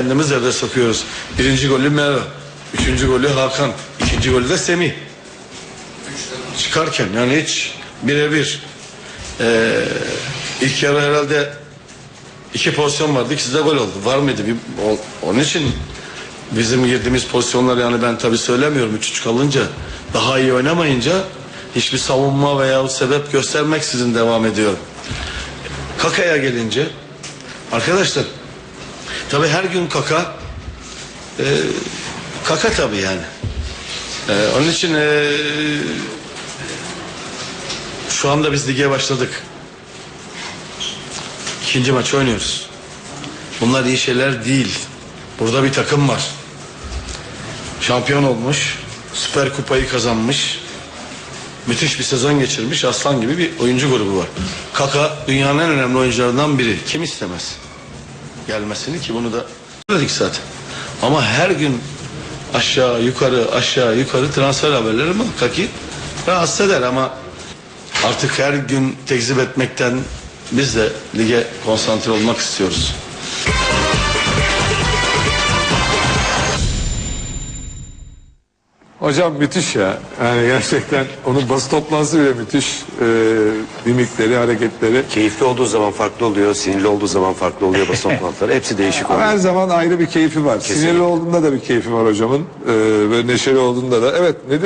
Kendimiz evde sokuyoruz. Birinci golü Mero. Üçüncü golü Hakan. ikinci golü de Semih. Çıkarken yani hiç birebir. Ee, ilk yarı herhalde iki pozisyon vardı. İkisi de gol oldu. Var mıydı? Bir, onun için bizim girdiğimiz pozisyonlar yani ben tabii söylemiyorum. Üç üç kalınca daha iyi oynamayınca hiçbir savunma veya sebep göstermeksizin devam ediyorum. Kaka'ya gelince arkadaşlar Tabii her gün kaka e, kaka tabii yani. E, onun için e, şu anda biz lige başladık. İkinci maç oynuyoruz. Bunlar iyi şeyler değil. Burada bir takım var. Şampiyon olmuş. Süper kupayı kazanmış. Müthiş bir sezon geçirmiş. Aslan gibi bir oyuncu grubu var. Kaka dünyanın en önemli oyuncularından biri. Kim istemez? Gelmesini ki bunu da söyledik zaten. Ama her gün aşağı yukarı aşağı yukarı transfer haberleri muhakkak rahatsız eder ama artık her gün tekzip etmekten biz de lige konsantre olmak istiyoruz. Hocam müthiş ya. Yani gerçekten onun basın toplantısı bile müthiş. Ee, mimikleri, hareketleri. Keyifli olduğu zaman farklı oluyor, sinirli olduğu zaman farklı oluyor basın toplantıları. Hepsi değişik oluyor. her zaman ayrı bir keyfi var. Sinirli olduğunda da bir keyfi var hocamın. Ee, böyle neşeli olduğunda da. Evet nedir?